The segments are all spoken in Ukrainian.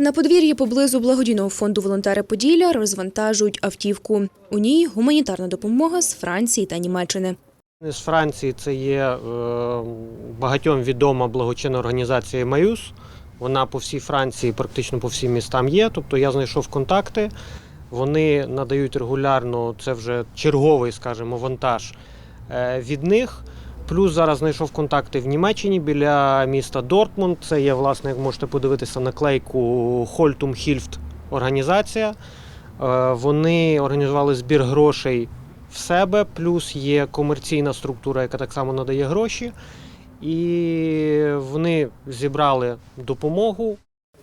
На подвір'ї поблизу благодійного фонду волонтери Поділля розвантажують автівку. У ній гуманітарна допомога з Франції та Німеччини. З Франції це є е, багатьом відома благочинна організація Маюс. Вона по всій Франції, практично по всім містам є. Тобто я знайшов контакти. Вони надають регулярно, це вже черговий, скажімо, вантаж е, від них. Плюс зараз знайшов контакти в Німеччині біля міста Дортмунд. Це є, власне, як можете подивитися наклейку Хольтум Хільфт організація. Е, Вони організували збір грошей в себе, плюс є комерційна структура, яка так само надає гроші. І вони зібрали допомогу.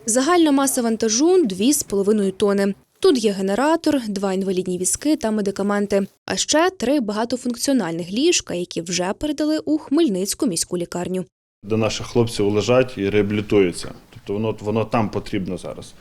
Загальна маса вантажу 2,5 тони. Тут є генератор, два інвалідні візки та медикаменти, а ще три багатофункціональних ліжка, які вже передали у Хмельницьку міську лікарню. де наших хлопців лежать і реабілітуються. Тобто воно, воно там потрібно зараз.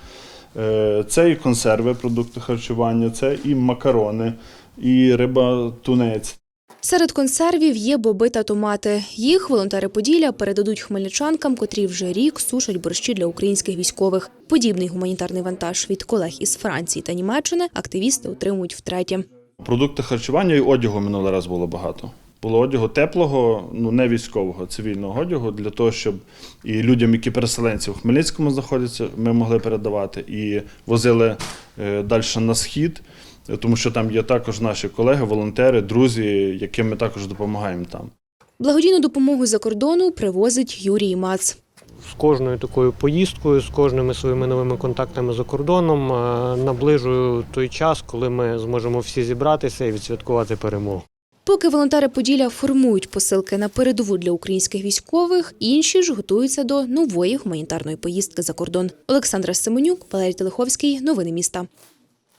Е, Це і консерви, продукти харчування, це і макарони, і риба тунець. Серед консервів є боби та томати. Їх волонтери Поділля передадуть хмельничанкам, котрі вже рік сушать борщі для українських військових. Подібний гуманітарний вантаж від колег із Франції та Німеччини активісти отримують втретє. Продукти харчування і одягу минулий раз було багато. Було одягу теплого, ну не військового, цивільного одягу для того, щоб і людям, які переселенці в Хмельницькому знаходяться, ми могли передавати і возили е, далі на схід, тому що там є також наші колеги, волонтери, друзі, яким ми також допомагаємо там. Благодійну допомогу за кордону привозить Юрій Мац. З кожною такою поїздкою, з кожними своїми новими контактами за кордоном е, наближую той час, коли ми зможемо всі зібратися і відсвяткувати перемогу. Поки волонтери Поділля формують посилки на передову для українських військових, інші ж готуються до нової гуманітарної поїздки за кордон. Олександра Семенюк, Валерій Телеховський. Новини міста.